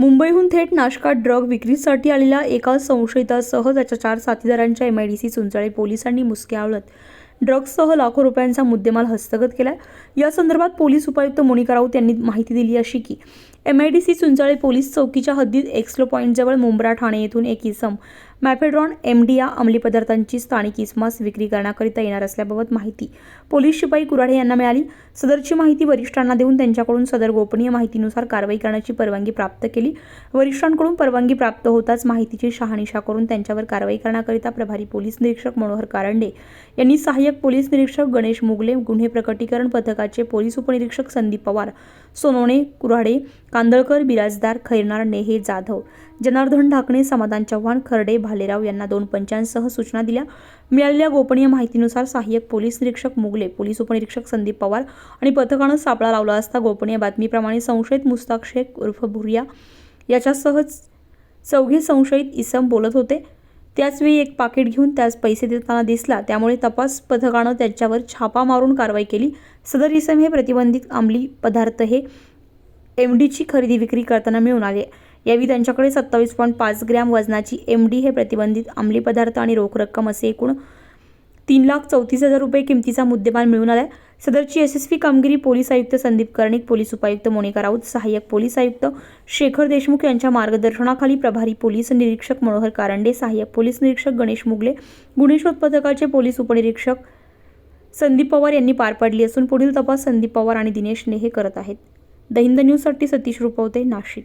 मुंबईहून थेट नाशकात ड्रग विक्रीसाठी आलेल्या एका संशयितासह त्याच्या चार साथीदारांच्या M I D C Chunchale पोलिसांनी मुसके आवळत ड्रग्ससह लाखो रुपयांचा मुद्देमाल हस्तगत केला या संदर्भात पोलीस उपायुक्त मोनिका राऊत यांनी माहिती दिली अशी की M I D C Chunchale police चौकीच्या हद्दीत एक्स्लो पॉईंटजवळ मुंब्रा ठाणे येथून एक इसम मॅफेड्रॉन एमडी या अंमली पदार्थांची स्थानिक इसमास विक्री करण्याकरिता येणार असल्याबाबत माहिती पोलीस शिपाई कुराडे यांना मिळाली. सदरची माहिती वरिष्ठांना देऊन त्यांच्याकडून सदर गोपनीय माहितीनुसार कारवाई करण्याची परवानगी प्राप्त केली. वरिष्ठांकडून परवानगी प्राप्त होताच माहितीची शहानिशा करून त्यांच्यावर कारवाई करण्याकरिता प्रभारी पोलीस निरीक्षक मनोहर कारंडे यांनी सहाय्यक पोलीस निरीक्षक गणेश मुगले गुन्हे प्रकटीकरण पथकाचे पोलीस उपनिरीक्षक संदीप पवार सोनवणे कुऱ्हाडे कांदळकर बिराजदार खैरनार नेहे जाधव जनार्दन ढाकणे समाधान चव्हाण खर्डे भालेराव यांना दोन पंचांसह सूचना दिल्या. मिळालेल्या गोपनीय माहितीनुसार सहाय्यक पोलीस निरीक्षक मुगले पोलीस उपनिरीक्षक संदीप पवार आणि पथकानं सापळा लावला असता गोपनीय बातमीप्रमाणे संशयित मुस्ताक शेख उर्फ भुरिया याच्यासह चौघे संशयित इसम बोलत होते. त्याचवेळी एक पाकिट घेऊन त्यास पैसे देताना दिसला. त्यामुळे तपास पथकानं त्याच्यावर छापा मारून कारवाई केली. सदर इसम हे प्रतिबंधित अंमली पदार्थ हे एम डीची खरेदी विक्री करताना मिळून आले. यावेळी त्यांच्याकडे सत्तावीस पॉईंट पाच ग्रॅम वजनाची एम डी हे प्रतिबंधित अंमली पदार्थ आणि रोख रक्कम असे एकूण तीन लाख चौतीस हजार रुपये किमतीचा मुद्देमाल मिळून आलाय. सदरची यशस्वी कामगिरी पोलीस आयुक्त संदीप कर्णिक पोलीस उपायुक्त मोनिका राऊत सहाय्यक पोलीस आयुक्त शेखर देशमुख यांच्या मार्गदर्शनाखाली प्रभारी पोलीस निरीक्षक मनोहर कारंडे सहाय्यक पोलीस निरीक्षक गणेश मुगले गुन्हेशोध पथकाचे पोलीस उपनिरीक्षक संदीप पवार यांनी पार पाडली असून पुढील तपास संदीप पवार आणि दिनेश नेहे करत आहेत. द हिंद न्यूजसाठी सतीश रुपवते नाशिक.